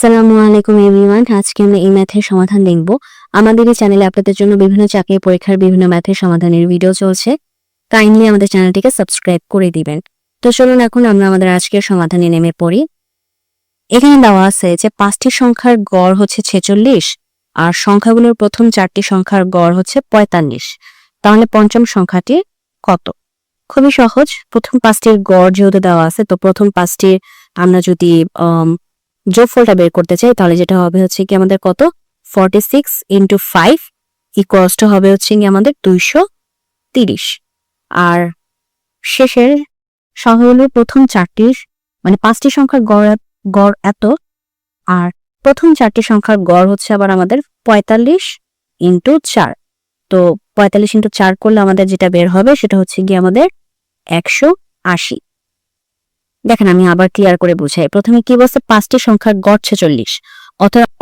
সালামু আলাইকুম এভরিওয়ান। আজকে আমরা এই ম্যাথের সমাধান দেখব। আমাদের এই চ্যানেলে আপনাদের জন্য বিভিন্ন চাকরি পরীক্ষার বিভিন্ন ম্যাথের সমাধানের ভিডিও চলছে। কাইন্ডলি আমাদের চ্যানেলটিকে সাবস্ক্রাইব করে দিবেন। তো চলুন এখন আমরা আমাদের আজকের সমাধানে নেমে পড়ি। এখানে দেওয়া আছে যে পাঁচটি সংখ্যার গড় হচ্ছে ছেচল্লিশ, আর সংখ্যাগুলোর প্রথম চারটি সংখ্যার গড় হচ্ছে পঁয়তাল্লিশ। তাহলে পঞ্চম সংখ্যাটি কত? খুবই সহজ। প্রথম পাঁচটির গড় যেহেতু দেওয়া আছে, তো প্রথম পাঁচটির আমরা যদি যোগফলটা বের করতে চাই, তাহলে যেটা হবে হচ্ছে কি আমাদের কত? Forty six into five equals two হবে হচ্ছে কি আমাদের দুইশো তিরিশ। আর শেষের সংখ্যাগুলোর প্রথম চারটির মানে পাঁচটি সংখ্যার গড় গড় এত, আর প্রথম চারটি সংখ্যার গড় হচ্ছে আবার আমাদের পঁয়তাল্লিশ ইন্টু চার। তো পঁয়তাল্লিশ ইন্টু চার করলে আমাদের যেটা বের হবে সেটা হচ্ছে গিয়ে আমাদের একশো আশি। দেখেন, আমি আবার ক্লিয়ার করে বুঝাই। প্রথমে কি বলছে? পাঁচটি সংখ্যার গড় ছেচল্লিশ।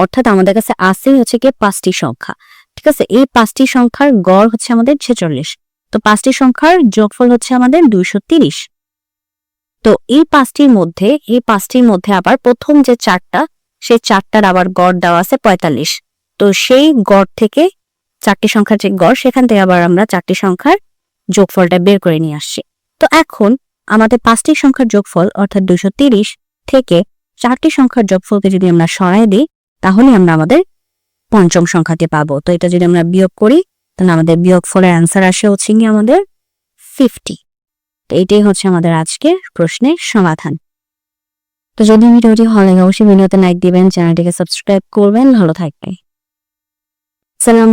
অর্থাৎ আমাদের কাছে আসেই হচ্ছে কি পাঁচটি সংখ্যা। ঠিক আছে? এই পাঁচটি সংখ্যার গড় হচ্ছে আমাদের ছেচল্লিশ। তো পাঁচটি সংখ্যার যোগফল হচ্ছে আমাদের দুইশো তিরিশ। তো এই পাঁচটির মধ্যে, এই পাঁচটির মধ্যে আবার প্রথম যে চারটা, সেই চারটার আবার গড় দেওয়া আছে পঁয়তাল্লিশ। তো সেই গড় থেকে চারটি সংখ্যার যে গড়, সেখান থেকে আবার আমরা চারটি সংখ্যার যোগফলটা বের করে নিয়ে আসছি। তো এখন আমাদের পাঁচটি সংখ্যার যোগফল অর্থাৎ দুশো থেকে চারটি সংখ্যার যোগফলকে যদি আমরা সরাই দিই, তাহলে আমরা আমাদের পঞ্চম সংখ্যাটি পাবো। তো এটা যদি আমরা বিয়োগ করি, তাহলে আমাদের বিয়োগ ফলের অ্যান্সার আসে হচ্ছে গিয়ে আমাদের ফিফটি তো এটাই হচ্ছে আমাদের আজকের প্রশ্নের সমাধান। তো যদি ভিডিওটি ভালো লাগে, অবশ্যই ভিডিওতে লাইক দিবেন, চ্যানেলটিকে সাবস্ক্রাইব করবেন। ভালো থাকবে সালাম